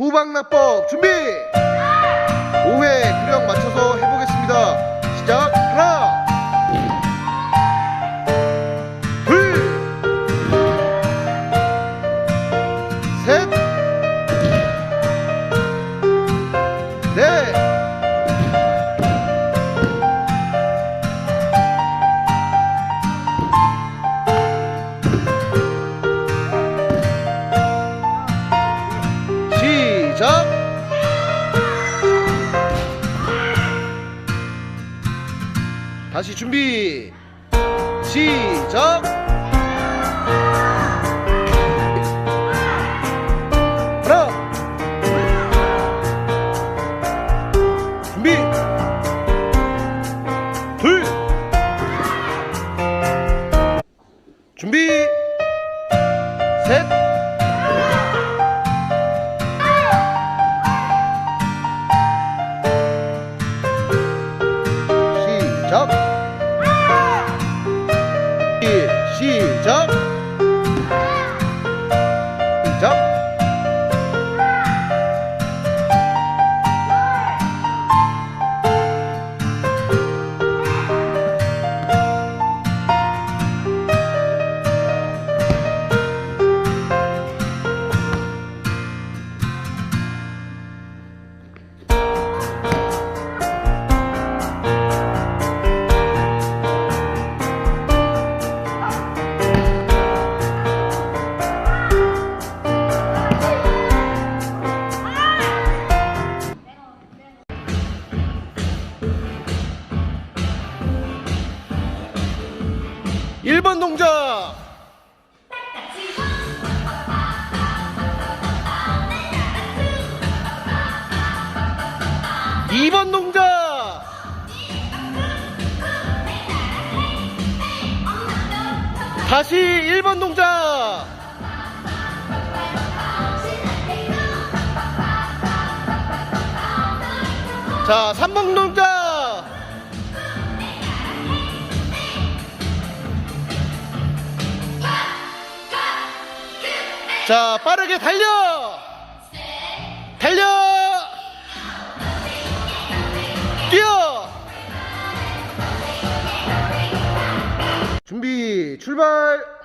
후방납법 준비! 5회 구령 맞춰서 해보겠습니다. 시작 하나 둘 셋 넷 다시 준비. 시작. 하나. 둘. 준비. 셋 1번 동작 2번 동작 다시 1번 동작 자 3번 동작 자 빠르게 달려! 달려! 뛰어! 준비 출발